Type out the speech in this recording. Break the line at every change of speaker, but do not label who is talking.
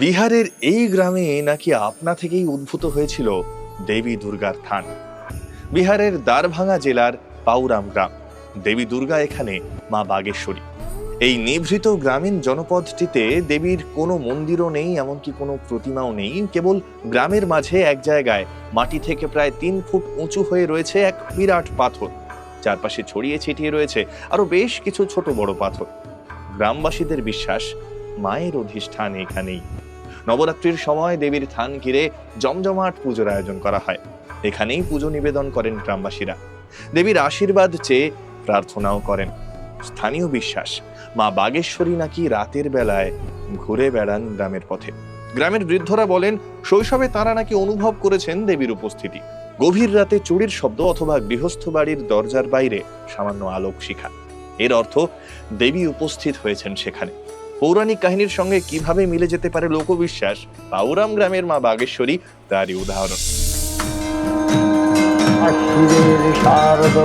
বিহারের এই গ্রামে নাকি আপনা থেকেই উদ্ভূত হয়েছিল দেবী দুর্গার থান। বিহারের দ্বারভাঙা জেলার পাউরাম গ্রাম। দেবী দুর্গা এখানে মা বাগেশ্বরী। এই নিভৃত গ্রামীণ জনপদটিতে দেবীর কোনো মন্দিরও নেই, এমনকি কোনো প্রতিমাও নেই। কেবল গ্রামের মাঝে এক জায়গায় মাটি থেকে প্রায় তিন ফুট উঁচু হয়ে রয়েছে এক বিরাট পাথর। চারপাশে ছড়িয়ে ছিটিয়ে রয়েছে আরও বেশ কিছু ছোট বড় পাথর। গ্রামবাসীদের বিশ্বাস, মায়ের অধিষ্ঠান এখানেই। নবরাত্রির সময় দেবীর থান ঘিরে জমজমাট পুজোর আয়োজন করা হয়। এখানেই পুজো নিবেদন করেন গ্রামবাসীরা। দেবীর আশীর্বাদ চেয়ে প্রার্থনাও করেন। স্থানীয় বিশ্বাস, মা বাগেশ্বরী নাকি রাতের বেলায় ঘুরে বেড়ান গ্রামের পথে। গ্রামের বৃদ্ধরা বলেন, শৈশবে তারা নাকি অনুভব করেছেন দেবীর উপস্থিতি। গভীর রাতে চুরির শব্দ অথবা গৃহস্থ বাড়ির দরজার বাইরে সামান্য আলোক শিখা এর অর্থ দেবী উপস্থিত হয়েছেন সেখানে। পৌরাণিক কাহিনীর সঙ্গে কীভাবে মিলে যেতে পারে লোকবিশ্বাস পাউরাম গ্রামের মা বাগেশ্বরী, তারই উদাহরণ।
শারদ